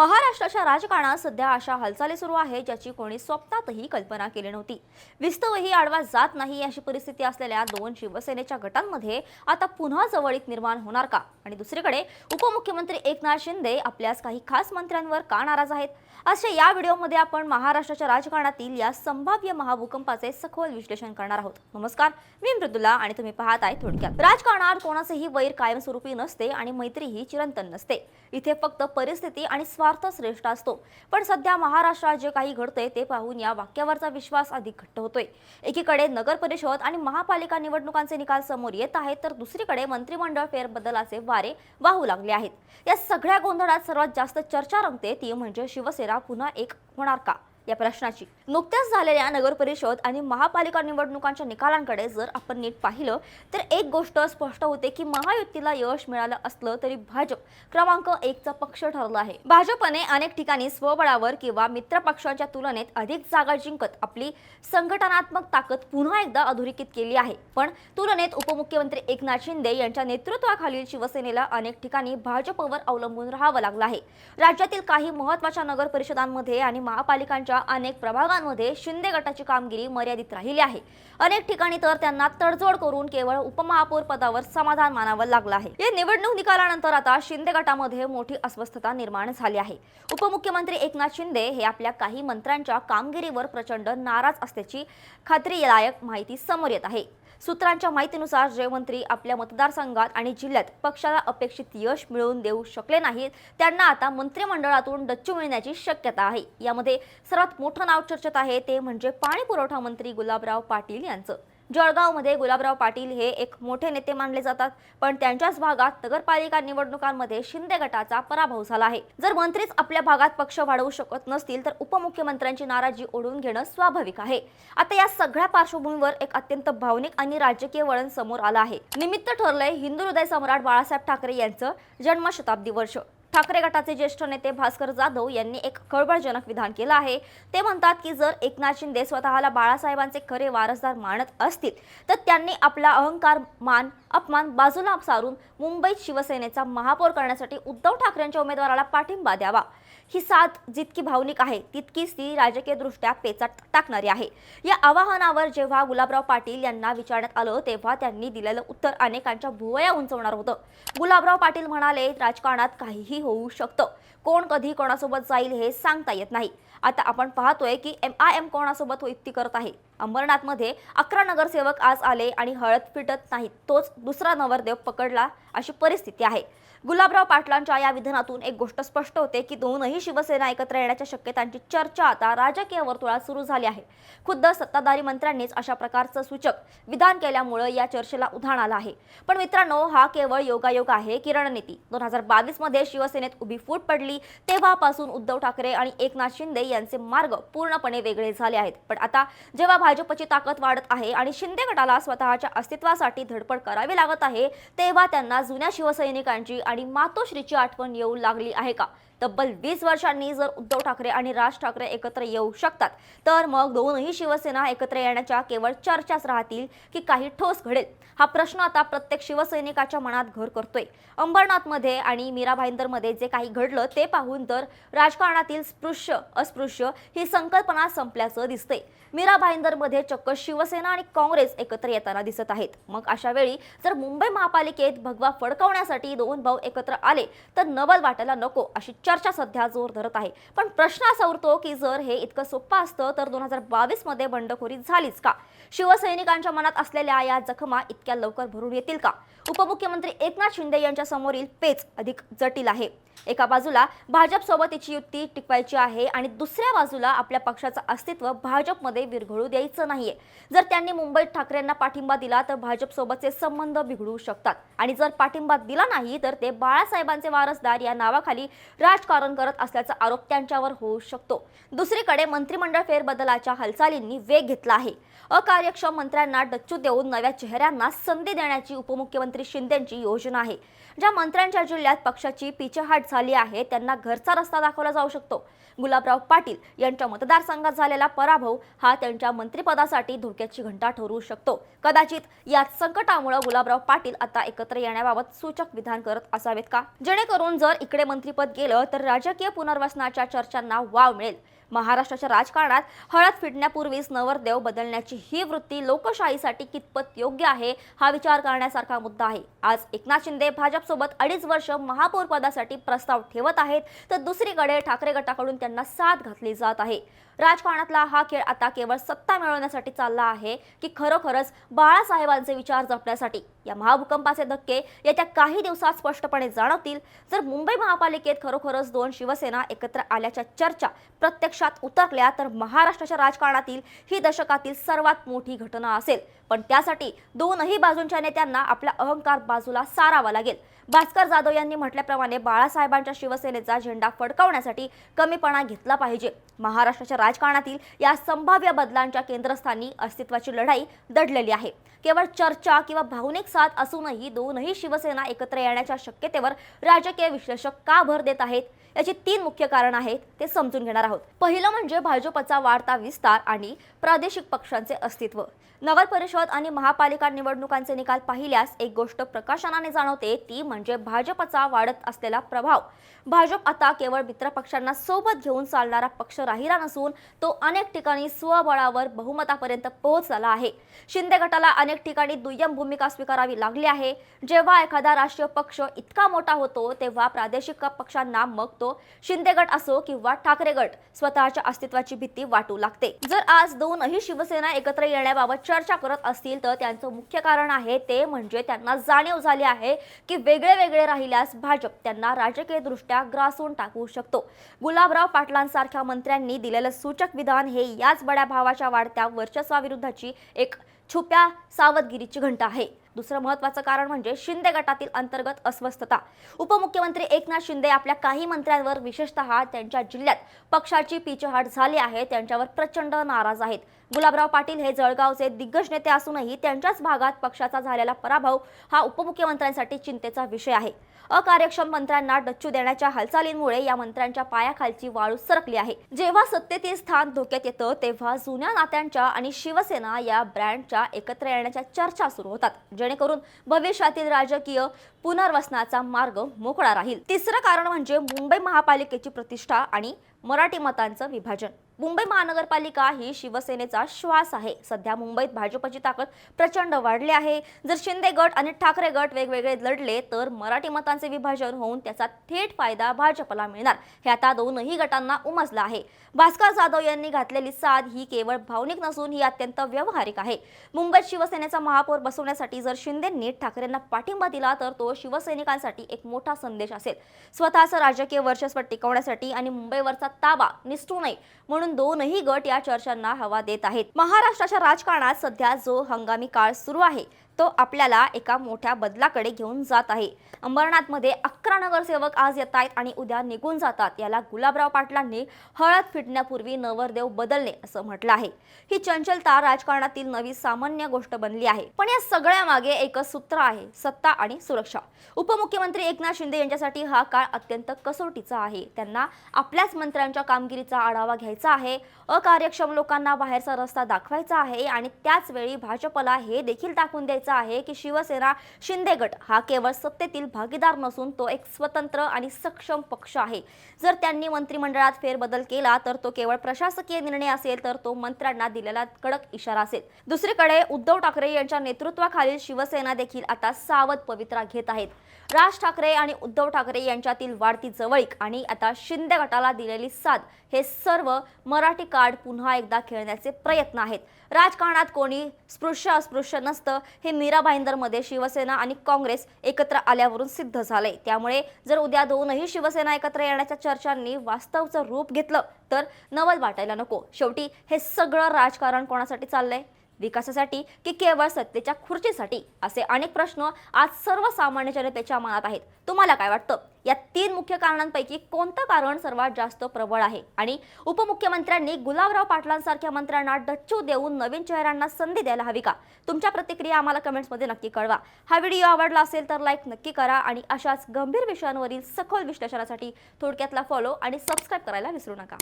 महाराष्ट्राच्या राजकारणात सध्या अशा हालचाली सुरू आहे ज्याची कोणी स्वप्नातही कल्पना केली नव्हती. विस्तवही आडवा जात नाही अशी परिस्थिती असलेल्या दोन शिवसेनेच्या गटांमध्ये आता पुन्हा जवळीक निर्माण होणार का? आणि दुसरीकडे उपमुख्यमंत्री एकनाथ शिंदे आपल्याच काही खास मंत्र्यांवर का नाराज आहेत? अशा या व्हिडिओमध्ये आपण महाराष्ट्राच्या राजकारणातील या संभाव्य महाभूकंपाचे सखोल विश्लेषण करणार आहोत. नमस्कार मी मृदुला आणि तुम्ही पाहत आहे थोडक्यात. राजकारणात कोणाचेही वैर कायमस्वरूपी नसते आणि मैत्रीही चिरंतन नसते. इथे फक्त परिस्थिती आणि स्वार्थ श्रेष्ठ असतो. पण सध्या महाराष्ट्रात जे काही घडतंय ते पाहून या वाक्यावरचा विश्वास अधिक घट्ट होतोय. एकीकडे नगर परिषद आणि महापालिका निवडणुकांचे निकाल समोर येत आहेत तर दुसरीकडे मंत्रिमंडळ फेरबदलाचे वारे वाहू लागले आहेत. या सगळ्या गोंधळात सर्वात जास्त चर्चा रंगते ती म्हणजे शिवसेना पुन्हा एक होणार का? या प्रश्नाची. नुकत्याच झालेल्या नगर परिषद आणि महापालिका निवडणुकांच्या निकालांकडे जर आपण नीट पाहिलं तर एक गोष्ट स्पष्ट होते की महायुतीला यश मिळालं असलं तरी भाजप क्रमांक एकचा पक्ष ठरला आहे. भाजपने अनेक ठिकाणी स्वबळावर किंवा मित्र पक्षांच्या तुलनेत अधिक जागा जिंकत आपली संघटनात्मक ताकद पुन्हा एकदा अधोरेखित केली आहे. पण तुलनेत उपमुख्यमंत्री एकनाथ शिंदे यांच्या नेतृत्वाखालील शिवसेनेला अनेक ठिकाणी भाजपवर अवलंबून राहावं लागलं आहे. राज्यातील काही महत्त्वाच्या नगर परिषदांमध्ये आणि महापालिकांच्या अनेक प्रभागांमध्ये शिंदे गटाची कामगिरी मर्यादित राहिली आहे. अनेक ठिकाणी तर त्यांना तडजोड करून केवळ उपमहापौर पदावर समाधान मानावं लागलं आहे. या निवडणूक निकालानंतर आता शिंदे गटामध्ये मोठी अस्वस्थता निर्माण झाली आहे. उपमुख्यमंत्री एकनाथ शिंदे हे आपल्या काही मंत्र्यांच्या कामगिरीवर प्रचंड नाराज असल्याची खात्रीलायक माहिती समोर येत आहे. सूत्रांच्या माहितीनुसार जे मंत्री आपल्या मतदारसंघात आणि जिल्ह्यात पक्षाला अपेक्षित यश मिळवून देऊ शकले नाहीत. त्यांना आता मंत्रिमंडळातून डच्चू मिळण्याची शक्यता आहे. यामध्ये सर्वात मोठं नाव चर्चेत आहे ते म्हणजे पाणी पुरवठा मंत्री गुलाबराव पाटील यांचं. जळगावमध्ये गुलाबराव पाटील हे एक मोठे नेते मानले जातात. पण त्यांच्याच भागात नगरपालिका निवडणुकांमध्ये शिंदे गटाचा पराभव झाला आहे. जर मंत्रीच आपल्या भागात पक्ष वाढवू शकत नसतील तर उपमुख्यमंत्र्यांची नाराजी ओढून घेणं स्वाभाविक आहे. आता या सगळ्या पार्श्वभूमीवर एक अत्यंत भावनिक आणि राजकीय वळण समोर आलं आहे. निमित्त ठरलंय हिंदू हृदय सम्राट बाळासाहेब ठाकरे यांचं जन्मशताब्दी वर्ष. ठाकरे गटाचे ज्येष्ठ नेते भास्कर जाधव यांनी एक खळबळजनक विधान केलं आहे. ते म्हणतात की जर एकनाथ शिंदे स्वतःला बाळासाहेबांचे खरे वारसदार मानत असतील तर त्यांनी आपला अहंकार मान अपमान बाजूला सारून मुंबईत शिवसेनेचा महापौर करण्यासाठी उद्धव ठाकरेंच्या उमेदवाराला पाठिंबा द्यावा. ही साथ जितकी भावनिक आहे तितकीच ती राजकीयदृष्ट्या पेचात टाकणारी आहे. या आवाहनावर जेव्हा गुलाबराव पाटील यांना विचारण्यात आलं तेव्हा त्यांनी दिलेलं उत्तर अनेकांच्या भुवया उंचवणार होतं. गुलाबराव पाटील म्हणाले राजकारणात काहीही होऊ शकतं. कोण कधी कोणासोबत जाईल हे सांगता येत नाही. आता आपण पाहतोय की एम आय एम कोणासोबत हो युती करत आहे? अंबरनाथमध्ये अकरा नगरसेवक आज आले आणि हळद फिटत नाहीत. तोच दुसरा नवरदेव पकडला अशी परिस्थिती आहे. गुलाबराव पाटलांच्या या विधानातून एक गोष्ट स्पष्ट होते की दोनही शिवसेना एकत्र येण्याच्या शक्यतांची चर्चा आता राजकीय वर्तुळात सुरू झाली आहे. खुद्द सत्ताधारी मंत्र्यांनीच अशा प्रकारचं सूचक विधान केल्यामुळे या चर्चेला उधाण आलं आहे. पण मित्रांनो हा केवळ योगायोग आहे की रणनीती दोन हजार बावीसमध्ये शिवसेनेत उभी फूट पडली तेव्हापासून उद्धव ठाकरे आणि एकनाथ शिंदे यांचे मार्ग पूर्णपणे वेगळे झाले आहेत. पण आता जेव्हा भाजपची ताकद वाढत आहे आणि शिंदे गटाला स्वतःच्या अस्तित्वासाठी धडपड करावी लागत आहे तेव्हा त्यांना जुन्या शिवसैनिकांची आणि मातोश्रीची आठवण येऊ लागली आहे का? तब्बल वीस वर्षांनी जर उद्धव ठाकरे आणि राज ठाकरे एकत्र येऊ शकतात तर मग दोनही शिवसेना एकत्र येण्याच्या केवळ चर्चाच राहतील की काही ठोस घडेल? हा प्रश्न आता प्रत्येक शिवसैनिकाच्या मनात घर करतोय. अंबरनाथमध्ये आणि मीरा भाईंदरमध्ये जे काही घडलं ते पाहून तर राजकारणातील स्पृश्य अस्पृश्य ही संकल्पना संपल्याचं दिसतंय. मीरा भाईंदरमध्ये चक्क शिवसेना आणि काँग्रेस एकत्र येताना दिसत आहेत. मग अशा वेळी जर मुंबई महापालिकेत भगवा फडकवण्यासाठी दोन भाऊ एकत्र आले तर नवल वाटायला नको अशी चर्चा सध्या जोर धरत आहे. पण प्रश्न असा उरतो की जर हे इतकं सोपं असतं तर दोन हजार बावीसमध्ये बंडखोरी झालीच का? शिवसैनिकांच्या मनात असलेल्या या जखमा इतक्या लवकर भरून येतील का? उपमुख्यमंत्री एकनाथ शिंदे यांच्या समोरील पेच अधिक जटिल आहे. एका बाजूला भाजपसोबत तिची युती टिकवायची आहे आणि दुसऱ्या बाजूला आपल्या पक्षाचं अस्तित्व भाजपमध्ये विरघळू द्यायचं नाहीये. जर त्यांनी मुंबईत ठाकरेंना पाठिंबा दिला तर भाजप सोबतचे संबंध बिघडू शकतात. आणि जर पाठिंबा दिला नाही तर ते बाळासाहेबांचे वारसदार या नावाखाली राज राजकारण करत असल्याचा आरोप त्यांच्यावर होऊ शकतो. दुसरीकडे मंत्रिमंडळ फेरबदलाच्या हालचालींनी वेग घेतला आहे. अकार्यक्षम मंत्र्यांना डच्चू देऊन नव्या चेहऱ्यांना संधी देण्याची उपमुख्यमंत्री शिंदेची योजना आहे. ज्या मंत्र्यांच्या जिल्ह्यात पक्षाची पिछेहाट झाली आहे त्यांना घरचा रस्ता दाखवला जाऊ शकतो. गुलाबराव पाटील यांच्या मतदारसंघात झालेला पराभव हा त्यांच्या मंत्रिपदासाठी धोक्याची घंटा ठरू शकतो. कदाचित या संकटामुळे गुलाबराव पाटील आता एकत्र येण्याबाबत सूचक विधान करत असावेत का? जेणेकरून जर इकडे मंत्रिपद गेलं तर राजकीय पुनर्वसनाच्या चर्चांना वाव मिळेल. महाराष्ट्राच्या राजकारणात हळद फिटण्यापूर्वीच नवरदेव बदलण्याची ही वृत्ती लोकशाहीसाठी कितपत योग्य आहे हा विचार करण्यासारखा मुद्दा आहे. आज एकनाथ शिंदे भाजपसोबत अडीच वर्ष महापौरपदासाठी प्रस्ताव ठेवत आहेत तर दुसरीकडे ठाकरे गटाकडून त्यांना साथ घातली जात आहे. राजकारणातला हा खेळ आता केवळ सत्ता मिळवण्यासाठी चालला आहे की खरोखरच बाळासाहेबांचे विचार जपण्यासाठी. या महाभूकंपाचे धक्के येत्या काही दिवसात स्पष्टपणे जाणवतील. जर मुंबई महापालिकेत खरोखरच दोन शिवसेना एकत्र आल्याच्या चर्चा प्रत्यक्षात उतरल्या तर महाराष्ट्राच्या राजकारणातील ही दशकातील सर्वात मोठी घटना असेल. पण त्यासाठी दोनही बाजूंच्या नेत्यांना आपला अहंकार बाजूला सारावा लागेल. भास्कर जाधव यांनी म्हटल्याप्रमाणे बाळासाहेबांच्या शिवसेनेचा झेंडा फडकावण्यासाठी कमीपणा घेतला पाहिजे. महाराष्ट्राच्या राजकारणातील या संभाव्य बदलांच्या केंद्रस्थानी अस्तित्वाची लढाई दडलेली आहे. केवळ चर्चा किंवा भावनिक साथ असूनही दोनही शिवसेना एकत्र येण्याच्या शक्यतेवर राजकीय विश्लेषक का भर देत आहेत? याची तीन मुख्य कारण आहेत ते समजून घेणार आहोत. पहिलं म्हणजे भाजपचा वाढता विस्तार आणि प्रादेशिक पक्षांचे अस्तित्व. नगर परिषद आणि महापालिका निवडणुकांचे निकाल पाहिल्यास एक गोष्ट प्रकाशनाने जाणवते ती म्हणजे म्हणजे भाजपचा वाढत असलेला प्रभाव. भाजप आता केवळ मित्रपक्षांना सोबत घेऊन चालणारा पक्ष राहिला नसून तो अनेक ठिकाणी स्वबळावर बहुमतापर्यंत पोहोचला आहे. शिंदे गटाला अनेक ठिकाणी दुय्यम भूमिका स्वीकारावी लागली आहे. जेव्हा एखादा राष्ट्रीय पक्ष इतका मोठा होतो तेव्हा प्रादेशिक पक्षांना मग तो शिंदे गट असो किंवा ठाकरे गट स्वतःच्या अस्तित्वाची भीती वाटू लागते. जर आज दोनही शिवसेना एकत्र येण्याबाबत चर्चा करत असतील तर त्यांचं मुख्य कारण आहे ते म्हणजे त्यांना जाणीव झाली आहे की वेगळे वेगळे राहिल्यास भाजप त्यांना राजकीयदृष्ट्या ग्रासून टाकू शकतो. गुलाबराव पाटलांसारख्या मंत्र्यांनी दिलेलं सूचक विधान हे याच बड्या भावाच्या वाढत्या वर्चस्वाविरुद्धची एक छुप्या सावधगिरीची घंटा आहे. दुसरं महत्वाचं कारण म्हणजे शिंदे गटातील अंतर्गत अस्वस्थता. उपमुख्यमंत्री एकनाथ शिंदे आपल्या काही मंत्र्यांवर विशेषतः त्यांच्या जिल्ह्यात पक्षाची पिछेहाट झाली आहे त्यांच्यावर प्रचंड नाराज आहेत. गुलाबराव पाटील हे जळगावचे दिग्गज नेते असूनही त्यांच्याच भागात पक्षाचा झालेला पराभव हा उपमुख्यमंत्र्यांसाठी चिंतेचा विषय आहे. अकार्यक्षम मंत्र्यांना डच्चू देण्याच्या हालचालींमुळे या मंत्र्यांच्या पायाखालची वाळू सरकली आहे. जेव्हा सत्तेतील स्थान धोक्यात येतं तेव्हा जुन्या नात्यांच्या आणि शिवसेना या ब्रँडच्या एकत्र येण्याच्या चर्चा सुरू होतात. जेणेकरून भविष्यातील राजकीय पुनर्वसनाचा मार्ग मोकळा राहील. तिसरं कारण म्हणजे मुंबई महापालिकेची प्रतिष्ठा आणि मराठी मतांचं विभाजन. मुंबई महानगरपालिका ही शिवसेनेचा श्वास आहे. सध्या मुंबईत भाजपची ताकद प्रचंड वाढली आहे. जर शिंदे गट आणि ठाकरे गट वेगवेगळे लढले तर मराठी मतांचे विभाजन होऊन त्याचा थेट फायदा भाजपला मिळणार. हे आता दोनही गटांना उमजलं आहे. भास्कर जाधव यांनी घातलेली साध ही केवळ भावनिक नसून ही अत्यंत व्यावहारिक आहे. मुंबईत शिवसेनेचा महापौर बसवण्यासाठी जर शिंदेंनी ठाकरेंना पाठिंबा दिला तर तो शिवसैनिकांसाठी एक मोठा संदेश असेल. स्वतःचं राजकीय वर्चस्व टिकवण्यासाठी आणि मुंबईवरचा ताबा निसटू नये म्हणून दोनही गट या चर्चांना हवा देत आहेत. महाराष्ट्राच्या राजकारणात सध्या जो हंगामी काळ सुरू आहे तो आपल्याला एका मोठ्या बदलाकडे घेऊन जात आहे. अंबरनाथमध्ये अकरा नगरसेवक आज येत आहेत आणि उद्या निघून जातात. याला गुलाबराव पाटलांनी हळद फिटण्यापूर्वी नवरदेव बदलणे असं म्हटलं आहे. ही चंचलता राजकारणातील नवी सामान्य गोष्ट बनली आहे. पण या सगळ्या मागे एकच सूत्र आहे सत्ता आणि सुरक्षा. उपमुख्यमंत्री एकनाथ शिंदे यांच्यासाठी हा काळ अत्यंत कसोटीचा आहे. त्यांना आपल्याच मंत्र्यांच्या कामगिरीचा आढावा घ्यायचा आहे अकार्यक्षम लोकांना बाहेरचा रस्ता दाखवायचा आहे आणि त्याच वेळी भाजपला हे देखील दाखवून द्यायचं आहे की शिवसेना शिंदे गट हा केवळ सत्तेतील भागीदार नसून तो एक स्वतंत्र आणि सक्षम पक्ष आहे. जर त्यांनी मंत्रिमंडळात फेरबदल केला तर तो केवळ प्रशासकीय निर्णय असेल तर तो मंत्र्यांना दिलेला कडक इशारा असेल. दुसरीकडे उद्धव ठाकरे यांच्या नेतृत्वाखालील शिवसेना देखील आता सावध पवित्रा घेत आहेत. राज ठाकरे आणि उद्धव ठाकरे यांच्यातील वाढती जवळीक आणि आता शिंदे गटाला दिलेली साथ हे सर्व मराठी कार्ड पुन्हा एकदा खेळण्याचे प्रयत्न आहेत. राजकारणात कोणी स्पृश्य अस्पृश्य नसतं हे हे मीरा भाईंदरमध्ये शिवसेना आणि काँग्रेस एकत्र आल्यावरून सिद्ध झालंय. त्यामुळे जर उद्या दोनही शिवसेना एकत्र येण्याच्या चर्चांनी वास्तवचं रूप घेतलं तर नवल वाटायला नको. शेवटी हे सगळं राजकारण कोणासाठी चाललंय? विकासासाठी की केवळ सत्तेच्या खुर्चीसाठी असे अनेक प्रश्न आज सर्वसामान्य जनतेच्या मनात आहेत. तुम्हाला काय वाटतं? या तीन मुख्य कारणांपैकी कोणतं कारण सर्वात जास्त प्रबळ आहे? आणि उपमुख्यमंत्र्यांनी गुलाबराव पाटलांसारख्या मंत्र्यांना डच्चू देऊन नवीन चेहऱ्यांना संधी द्यायला हवी का? तुमच्या प्रतिक्रिया आम्हाला कमेंट्समध्ये नक्की कळवा. हा व्हिडिओ आवडला असेल तर लाईक नक्की करा आणि अशाच गंभीर विषयांवरील सखोल विश्लेषणासाठी थोडक्यातला फॉलो आणि सबस्क्राईब करायला विसरू नका.